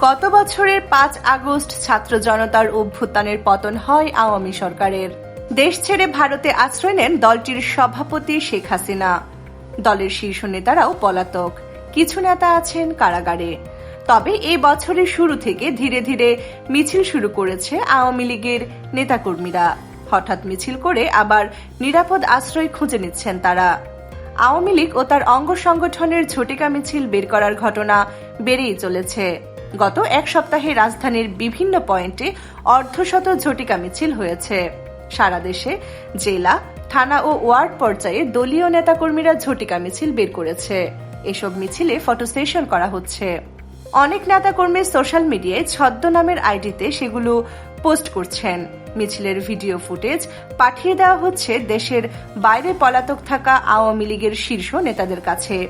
গত বছরের পাঁচ আগস্ট ছাত্র জনতার অভ্যুত্থানের পতন হয় আওয়ামী সরকারের। দেশ ছেড়ে ভারতে আশ্রয় নেন দলটির সভাপতি শেখ হাসিনা। দলের শীর্ষ নেতারাও পলাতক। কিছু নেতা আছেন কারাগারে। তবে এই বছরের শুরু থেকে ধীরে ধীরে মিছিল শুরু করেছে আওয়ামী লীগের নেতাকর্মীরা। হঠাৎ মিছিল করে আবার নিরাপদ আশ্রয় খুঁজে নিচ্ছেন তারা। আওয়ামী লীগ ও তার অঙ্গ সংগঠনের ঝটিকা মিছিল বের করার ঘটনা বেড়েই চলেছে। গত এক সপ্তাহে রাজধানীর বিভিন্ন পয়েন্টে অর্ধশত ঝটিকা মিছিল হয়েছে। সারা দেশে জেলা, থানা ও ওয়ার্ড পর্যায়ে দলীয় নেতাকর্মীরা ঝটিকা মিছিল বের করেছে। এসব মিছিলে ফটো সেশন করা হচ্ছে। অনেক নেতাকর্মী সোশ্যাল মিডিয়ায় ছদ্মনামের আইডিতে সেগুলো পোস্ট করছেন। মিছিলের ভিডিও ফুটেজ পাঠিয়ে দেওয়া হচ্ছে দেশের বাইরে পলাতক থাকা আওয়ামী লীগের শীর্ষ নেতাদের কাছে।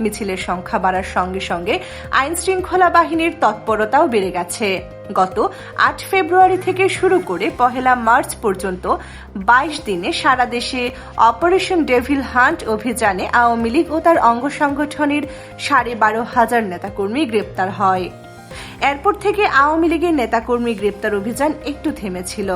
মিছিলের সংখ্যা বাড়ার সঙ্গে সঙ্গে আইন শৃঙ্খলা বাহিনীর তৎপরতাও বেড়ে গেছে। গত আট ফেব্রুয়ারি থেকে শুরু করে পহেলা মার্চ পর্যন্ত বাইশ দিনে সারা দেশে অপারেশন ডেভিল হান্ট অভিযানে আওয়ামী লীগ ও তার অঙ্গ সংগঠনের সাড়ে বারো হাজার নেতাকর্মী গ্রেপ্তার হয়। এরপর থেকে আওয়ামী লীগের নেতাকর্মী গ্রেপ্তার অভিযান একটু থেমেছিল।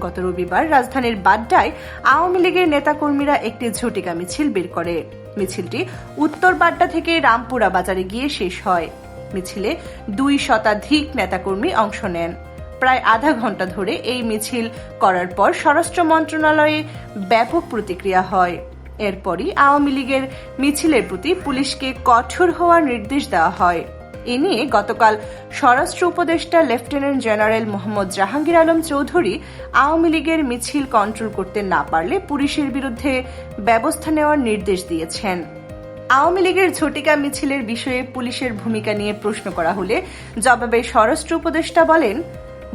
গত রবিবার রাজধানীর বাড্ডায় আওয়ামী লীগের নেতাকর্মীরা একটি ঝটিকা মিছিল বের করে। মিছিলটি উত্তর বাড্ডা থেকে রামপুরা বাজারে গিয়ে শেষ হয়। মিছিলে দুই শতাধিক নেতাকর্মী অংশ নেন। প্রায় আধা ঘণ্টা ধরে এই মিছিল করার পর স্বরাষ্ট্র মন্ত্রণালয়ে ব্যাপক প্রতিক্রিয়া হয়। এরপরই আওয়ামী লীগের মিছিলের প্রতি পুলিশকে কঠোর হওয়ার নির্দেশ দেওয়া হয়। এ নিয়ে গতকাল স্বরাষ্ট্র উপদেষ্টা লেফটেন্যান্ট জেনারেল মোহাম্মদ জাহাঙ্গীর আলম চৌধুরী আওয়ামী লীগের মিছিল কন্ট্রোল করতে না পারলে পুলিশের বিরুদ্ধে ব্যবস্থা নেওয়ার নির্দেশ দিয়েছেন। আওয়ামী লীগের ঝটিকা মিছিলের বিষয়ে পুলিশের ভূমিকা নিয়ে প্রশ্ন করা হলে জবাবে স্বরাষ্ট্র উপদেষ্টা বলেন,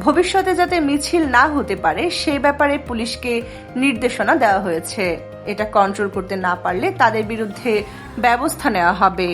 ভবিষ্যতে যাতে মিছিল না হতে পারে, সে ব্যাপারে পুলিশকে নির্দেশনা দেওয়া হয়েছে। এটা কন্ট্রোল করতে না পারলে তাদের বিরুদ্ধে ব্যবস্থা নেওয়া হবে।